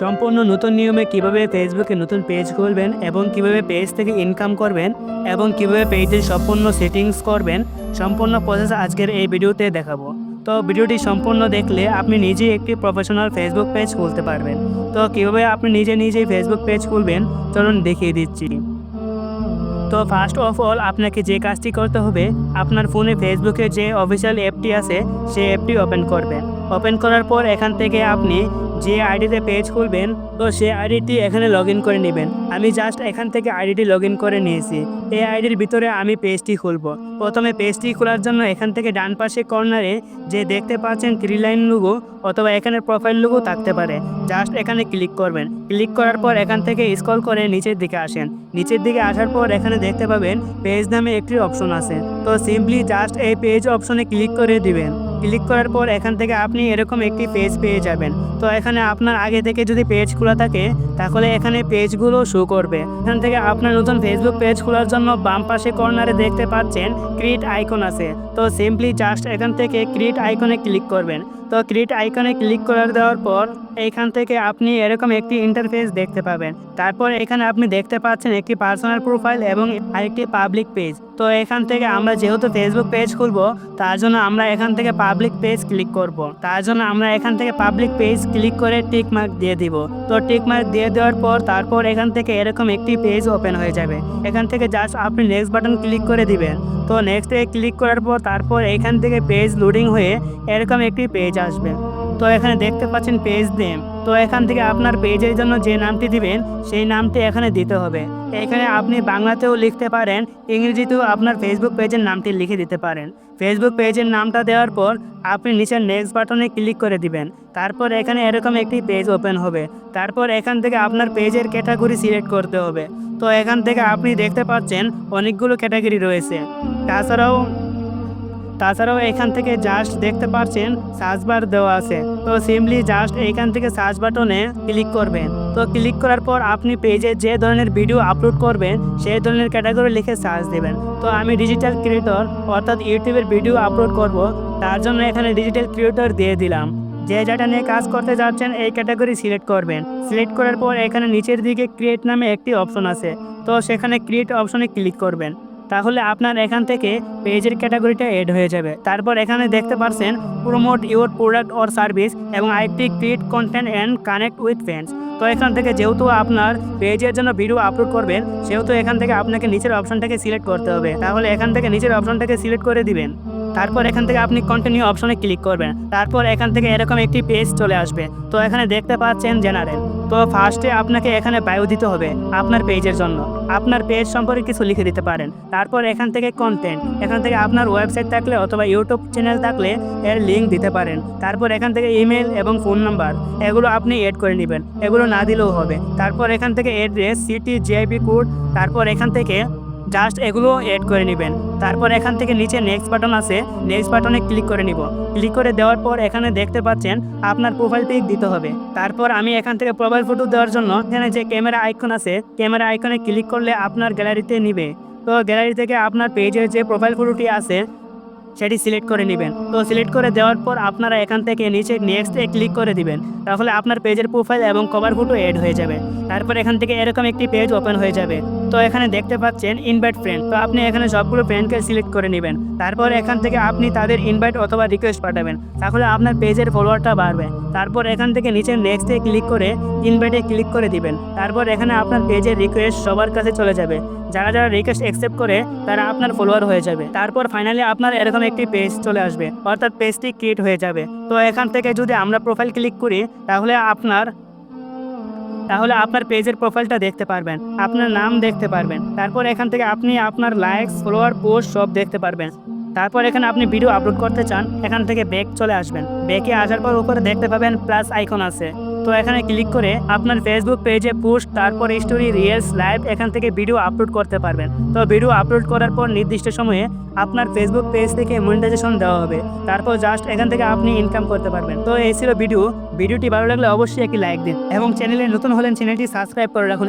সম্পূর্ণ নতুন নিয়মে কীভাবে ফেসবুকে নতুন পেজ খুলবেন এবং কীভাবে পেজ থেকে ইনকাম করবেন এবং কীভাবে পেজের সম্পূর্ণ সেটিংস করবেন, সম্পূর্ণ প্রসেস আজকের এই ভিডিওতে দেখাবো। তো ভিডিওটি সম্পূর্ণ দেখলে আপনি নিজেই একটি প্রফেশনাল ফেসবুক পেজ খুলতে পারবেন। তো কীভাবে আপনি নিজে নিজেই ফেসবুক পেজ খুলবেন, চলুন দেখিয়ে দিচ্ছি। তো ফার্স্ট অফ অল আপনাকে যে কাজটি করতে হবে, আপনার ফোনে ফেসবুকের যে অফিসিয়াল অ্যাপটি আছে, সেই অ্যাপটি ওপেন করবেন। ওপেন করার পর এখান থেকে আপনি যে আইডিতে পেজ খুলবেন, তো সেই আইডিটি এখানে লগ করে নেবেন। আমি জাস্ট এখান থেকে আইডিটি লগ করে নিয়েছি। এই আইডির ভিতরে আমি পেজটি খুলব। প্রথমে পেজটি খোলার জন্য এখান থেকে ডান পাশে কর্নারে যে দেখতে পাচ্ছেন থ্রি লাইন লুগো অথবা এখানে প্রোফাইল লুগো থাকতে পারে। জাস্ট এখানে ক্লিক করবেন। ক্লিক করার পর এখান থেকে স্ক্রল করে নিচের দিকে আসেন। নিচের দিকে আসার পর এখানে দেখতে পাবেন পেজ নামে একটি অপশন আছে। তো সিম্পলি জাস্ট এই পেজ অপশনে ক্লিক করে দিবেন। ক্লিক করার পর এখান থেকে আপনি এরকম একটি পেজ পেয়ে যাবেন। তো এখানে আপনার আগে থেকে যদি পেজ খোলা থাকে, তাহলে এখানে পেজগুলো শো করবে। এখান থেকে আপনার নতুন ফেসবুক পেজ খোলার জন্য বাম পাশে কর্নারে দেখতে পাচ্ছেন ক্রিট আইকন আছে। তো সিম্পলি জাস্ট এখান থেকে ক্রিট আইকনে ক্লিক করবেন। তো ক্রিট আইকনে ক্লিক করার দেওয়ার পর এইখান থেকে আপনি এরকম একটি ইন্টারফেস দেখতে পাবেন। তারপর এখানে আপনি দেখতে পাচ্ছেন একটি পার্সোনাল প্রোফাইল এবং আরেকটি পাবলিক পেজ তো এখান থেকে আমরা যেহেতু ফেসবুক পেজ খুলবো, তার জন্য আমরা এখান থেকে পাবলিক পেজ ক্লিক করব। তার জন্য আমরা এখান থেকে পাবলিক পেজ ক্লিক করে টিক মার্ক দিয়ে দিব। তো টিক মার্ক দিয়ে দেওয়ার পর তারপর এখান থেকে এরকম একটি পেজ ওপেন হয়ে যাবে। এখান থেকে জাস্ট আপনি নেক্সট বাটন ক্লিক করে দিবেন। তো নেক্সটে ক্লিক করার পর তারপর এখান থেকে পেজ লোডিং হয়ে এরকম একটি পেজ আসবে। তো এখানে দেখতে পাচ্ছেন পেজ নেম তো এখান থেকে আপনার পেজের জন্য যে নামটি দিবেন, সেই নামটি এখানে দিতে হবে। এখানে আপনি বাংলাতেও লিখতে পারেন, ইংরেজিতেও আপনার ফেসবুক পেজের নামটি লিখে দিতে পারেন। ফেসবুক পেজের নামটা দেওয়ার পর আপনি নিচের নেক্সট বাটনে ক্লিক করে দিবেন। তারপর এখানে এরকম একটি পেজ ওপেন হবে। তারপর এখান থেকে আপনার পেজের ক্যাটাগরি সিলেক্ট করতে হবে। তো এখান থেকে আপনি দেখতে পাচ্ছেন, অনেকগুলো ক্যাটাগরি রয়েছে। তাছাড়াও তাছাড়াও এখান থেকে জাস্ট দেখতে পাচ্ছেন সার্চ বার দেওয়া আছে। তো সিম্পলি জাস্ট এইখান থেকে সার্চ বাটনে ক্লিক করবেন। তো ক্লিক করার পর আপনি পেজে যে ধরনের ভিডিও আপলোড করবেন, সেই ধরনের ক্যাটাগরি লিখে সার্চ দেবেন। তো আমি ডিজিটাল ক্রিয়েটর অর্থাৎ ইউটিউবের ভিডিও আপলোড করব, তার জন্য এখানে ডিজিটাল ক্রিয়েটর দিয়ে দিলাম। যে যেটা নিয়ে কাজ করতে যাচ্ছেন, এই ক্যাটাগরি সিলেক্ট করবেন। সিলেক্ট করার পর এখানে নিচের দিকে ক্রিয়েট নামে একটি অপশন আছে। তো সেখানে ক্রিয়েট অপশনে ক্লিক করবেন। তাহলে আপনার এখান থেকে পেজের ক্যাটাগরিটা এড হয়ে যাবে। তারপর এখানে দেখতে পারছেন promote your product or service এবং IT create content and connect with friends তো এখান থেকে যেহেতু আপনার পেজের জন্য ভিডিও আপলোড করবেন, সেহেতু এখান থেকে আপনাকে নিচের অপশনটাকে সিলেক্ট করতে হবে। তাহলে এখান থেকে নিচের অপশনটাকে সিলেক্ট করে দিবেন। তারপর এখান থেকে আপনি কন্টিনিউ অপশনে ক্লিক করবেন। তারপর এখান থেকে এরকম একটি পেজ চলে আসবে। তো এখানে দেখতে পাচ্ছেন জেনারেল তো ফার্স্টে আপনাকে এখানে বায়ো দিতে হবে আপনার পেজের জন্য। আপনার পেজ সম্পর্কে কিছু লিখে দিতে পারেন। তারপর এখান থেকে কন্টেন্ট এখান থেকে আপনার ওয়েবসাইট থাকলে অথবা ইউটিউব চ্যানেল থাকলে এর লিঙ্ক দিতে পারেন। তারপর এখান থেকে ইমেল এবং ফোন নাম্বার এগুলো আপনি এড করে নেবেন। এগুলো না দিলেও হবে। তারপর এখান থেকে অ্যাড্রেস সিটি জিআইপি কোড তারপর এখান থেকে জাস্ট এগুলো এড করে নেবেন। তারপর এখান থেকে নিচে নেক্সট বাটন আছে। নেক্সট বাটনে ক্লিক করে নিব। ক্লিক করে দেওয়ার পর এখানে দেখতে পাচ্ছেন আপনার প্রোফাইল পিক দিতে হবে। তারপর আমি এখান থেকে প্রোফাইল ফটো দেওয়ার জন্য এখানে যে ক্যামেরা আইকন আছে ক্যামেরা আইকনে ক্লিক করলে আপনার গ্যালারিতে নিবে। তো গ্যালারি থেকে আপনার পেজের যে প্রোফাইল ফটোটি আছে সেটি সিলেক্ট করে নেবেন। তো সিলেক্ট করে দেওয়ার পর আপনারা এখান থেকে নিচে নেক্সট নেক্সটে ক্লিক করে দিবেন। তাহলে আপনার পেজের প্রোফাইল এবং কভার ফটো এড হয়ে যাবে। তারপর এখান থেকে এরকম একটি পেজ ওপেন হয়ে যাবে। তো এখানে দেখতে পাচ্ছেন ইনভাইট ফ্রেন্ড তো আপনি এখানে সবগুলো ফ্রেন্ডকে সিলেক্ট করে নেবেন। তারপর এখান থেকে আপনি তাদের ইনভাইট অথবা রিকোয়েস্ট পাঠাবেন। তাহলে আপনার পেজের ফলোয়ারটা বাড়বে। তারপর এখান থেকে নিচে নেক্সটে ক্লিক করে ইনভাইটে ক্লিক করে দিবেন। তারপর এখানে আপনার পেজের রিকোয়েস্ট সবার কাছে চলে যাবে। যারা যারা রিকোয়েস্ট অ্যাকসেপ্ট করে, তারা আপনার ফলোয়ার হয়ে যাবে। তারপর ফাইনালি আপনার এরকম একটি পেজ চলে আসবে, অর্থাৎ পেজটি ক্রিয়েট হয়ে যাবে। তো এখান থেকে যদি আমরা প্রোফাইল ক্লিক করি, তাহলে আপনার তাহলে আপনার পেজের প্রোফাইলটা দেখতে পারবেন, আপনার নাম দেখতে পারবেন। তারপর এখান থেকে আপনি আপনার লাইকস ফলোয়ার পোস্ট সব দেখতে পারবেন। তারপর এখানে আপনি ভিডিও আপলোড করতে চান, এখান থেকে ব্যাক চলে আসবেন। ব্যাকে আসার পর উপরে দেখতে পাবেন প্লাস আইকন আছে। তো এখানে ক্লিক করে আপনার ফেসবুক পেজে পোস্ট তারপর স্টোরি রিয়েলস লাইভ এখান থেকে ভিডিও আপলোড করতে পারবেন। তো ভিডিও আপলোড করার পর নির্দিষ্ট সময়ে আপনার ফেসবুক পেজ থেকে মনিটাইজেশন দেওয়া হবে। তারপর জাস্ট এখান থেকে আপনি ইনকাম করতে পারবেন। তো এই ছিল ভিডিও ভিডিওটি ভালো লাগলে অবশ্যই একটি লাইক দিন। এবং চ্যানেলে নতুন হলেন চ্যানেলটি সাবস্ক্রাইব করে রাখুন।